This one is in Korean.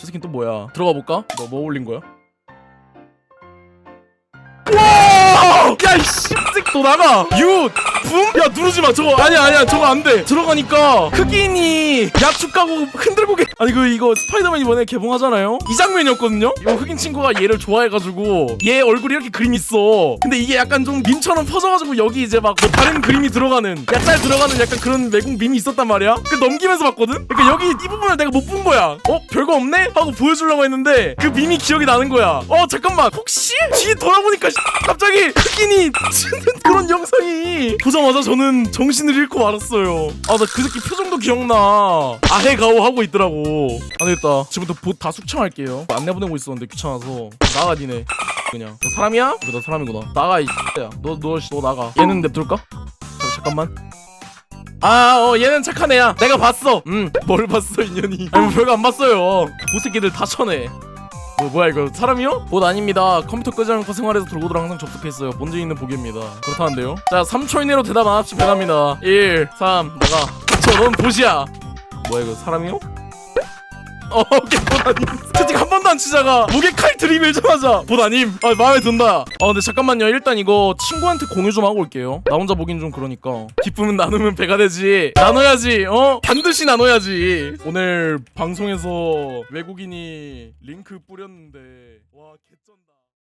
저 새끼는 또 뭐야 들어가 볼까? 너 뭐 올린 거야? 와! 야, 이 씨, 너 나가! 유! 붐? 야, 누르지 마, 저거. 아니야, 아니야, 저거 안 돼. 들어가니까 흑인이 약축 가고 흔들고 계... 아니, 그, 이거 스파이더맨 이번에 개봉하잖아요? 이 장면이었거든요? 이거 흑인 친구가 얘를 좋아해가지고, 얘 얼굴이 이렇게 그림 있어. 근데 이게 약간 좀 밈처럼 퍼져가지고, 여기 이제 막, 뭐 다른 그림이 들어가는, 약잘 들어가는 약간 그런 외국 밈이 있었단 말이야? 그 넘기면서 봤거든? 그러니까 여기 이 부분을 내가 못 본 거야. 어? 별거 없네? 하고 보여주려고 했는데, 그 밈이 기억이 나는 거야. 어, 잠깐만. 혹시? 뒤에 돌아보니까, 씨, 갑자기 흑인이 그런 영상이 보자마자 저는 정신을 잃고 말았어요. 아, 나 그 새끼 표정도 기억나. 아해 가오 하고 있더라고. 안 되겠다. 지금부터 봇 다 숙청할게요. 안내 보내고 있었는데 귀찮아서. 나가, 니네. 그냥. 너 사람이야? 너 사람이구나. 나가, 이 X야. 너, 너, 나가. 얘는 냅둘까? 자, 잠깐만. 아, 어, 얘는 착한 애야. 내가 봤어. 음, 뭘 봤어, 인연이. 아니, 뭐 별거 안 봤어요. 보새끼들 다 쳐내. 뭐, 뭐야 이거 사람이요? 봇 아닙니다. 컴퓨터 끄지 않고 생활에서 돌고돌아 항상 접속했어요. 본즈 있는 복입니다. 그렇다는데요? 자 3초 이내로 대답 안 합시다. 변합니다. 1 3 나가. 저넌 보시야. 뭐야 이거 사람이요? 어 오케이 봇 아님. 채팅 한 번도 안 치다가 목에 칼 들이밀자마자. 봇 아님 아 마음에 든다. 아 근데 잠깐만요. 일단 이거 친구한테 공유 좀 하고 올게요. 나 혼자 보긴 좀 그러니까. 기쁨은 나누면 배가 되지. 나눠야지 어? 반드시 나눠야지. 오늘 방송에서 외국인이 링크 뿌렸는데. 와 개쩐다